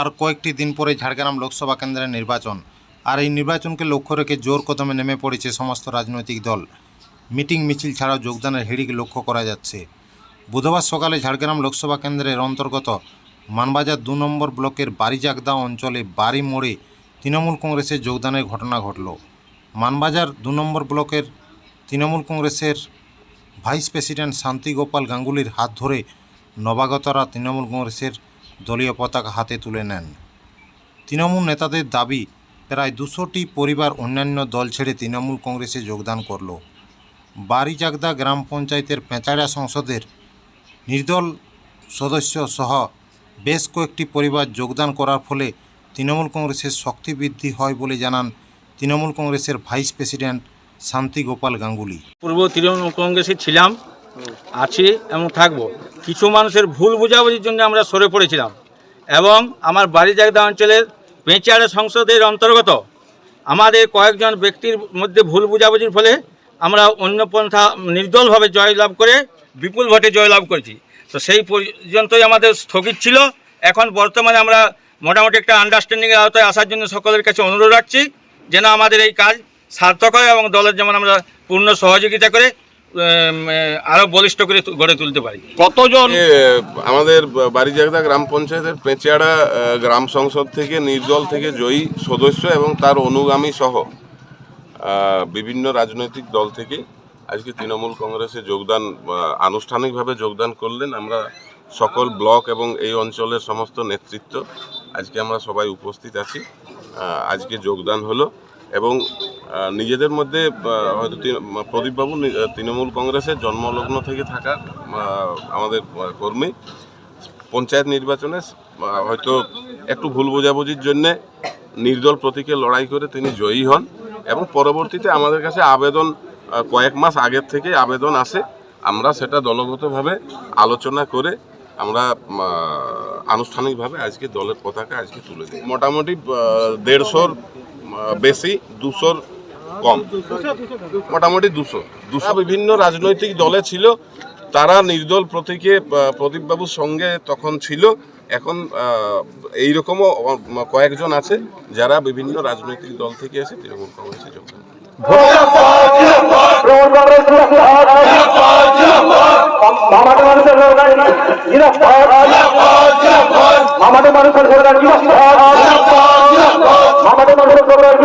আর কয়েকটি দিন পরে ঝাড়গ্রাম লোকসভা কেন্দ্রের নির্বাচন। আর এই নির্বাচনকে লক্ষ্য রেখে জোর কদমে নেমে পড়েছে সমস্ত রাজনৈতিক দল। মিটিং মিছিল ছাড়াও যোগদানের হিড়িক লক্ষ্য করা যাচ্ছে। বুধবার সকালে ঝাড়গ্রাম লোকসভা কেন্দ্রের অন্তর্গত মানবাজার দু নম্বর ব্লকের বারিজাগদা অঞ্চলে বাড়ি মোড়ে তৃণমূল কংগ্রেসের যোগদানের ঘটনা ঘটল। মানবাজার দু নম্বর ব্লকের তৃণমূল কংগ্রেসের ভাইস প্রেসিডেন্ট শান্তি গোপাল গাঙ্গুলির হাত ধরে নবাগতরা তৃণমূল কংগ্রেসের দলীয় পতাকা হাতে তুলে নেন। তৃণমূল নেতাদের দাবি, প্রায় দুশোটি পরিবার অন্যান্য দল ছেড়ে তৃণমূল কংগ্রেসে যোগদান করল। বারিজাগদা গ্রাম পঞ্চায়েতের পেঁচাড়া সংসদের নির্দল সদস্য সহ বেশ কয়েকটি পরিবার যোগদান করার ফলে তৃণমূল কংগ্রেসের শক্তি বৃদ্ধি হয় বলে জানান তৃণমূল কংগ্রেসের ভাইস প্রেসিডেন্ট শান্তি গোপাল গাঙ্গুলি। পূর্ব তৃণমূল কংগ্রেসে ছিলাম আছি এবং থাকব। কিছু মানুষের ভুল বোঝাবুঝির জন্য আমরা সরে পড়েছিলাম। এবং আমার বাড়ি জায়গা অঞ্চলের পেঁচাড়া সংসদের অন্তর্গত আমাদের কয়েকজন ব্যক্তির মধ্যে ভুল বোঝাবুঝির ফলে আমরা অন্য পন্থা নির্দলভাবে জয়লাভ করে বিপুল ভোটে জয়লাভ করেছি। তো সেই পর্যন্তই আমাদের স্থগিত ছিল। এখন বর্তমানে আমরা মোটামুটি একটা আন্ডারস্ট্যান্ডিংয়ের আওতায় আসার জন্য সকলের কাছে অনুরোধ রাখছি যেন আমাদের এই কাজ সার্থক হয় এবং দলের যেমন আমরা পূর্ণ সহযোগিতা করে আরও বলিষ্ঠ করে গড়ে তুলতে পারি। কতজন? আমাদের বাড়িজাগদা গ্রাম পঞ্চায়েতের পেঁচিয়াড়া গ্রাম সংসদ থেকে নির্দল থেকে জয়ী সদস্য এবং তার অনুগামী সহ বিভিন্ন রাজনৈতিক দল থেকে আজকে তৃণমূল কংগ্রেসে যোগদান আনুষ্ঠানিকভাবে যোগদান করলেন আমরা সকল ব্লক এবং এই অঞ্চলের সমস্ত নেতৃত্ব। আজকে আমরা সবাই উপস্থিত আছি। আজকে যোগদান হলো এবং নিজেদের মধ্যে হয়তো প্রদীপবাবু তৃণমূল কংগ্রেসের জন্মলগ্ন থেকে থাকা আমাদের কর্মী। পঞ্চায়েত নির্বাচনে হয়তো একটু ভুল বোঝাবুঝির জন্যে নির্দল প্রতীকে লড়াই করে তিনি জয়ী হন এবং পরবর্তীতে আমাদের কাছে আবেদন কয়েক মাস আগের থেকে আবেদন আসে আমরা সেটা দলগতভাবে আলোচনা করে আমরা আনুষ্ঠানিকভাবে আজকে দলের পতাকা আজকে তুলে দিই। মোটামুটি দেড়শোর বেশি, দুশোর কম। মোটামুটি দুশো। দুশো। বিভিন্ন রাজনৈতিক দলে ছিল। তারা নির্দল প্রতীকে প্রদীপবাবুর সঙ্গে তখন ছিল। এখন আহ, এইরকমও অ- কয়েকজন আছে যারা বিভিন্ন রাজনৈতিক দল থেকে এসে তৃণমূল কংগ্রেসে যোগদান। মানুষের সরকার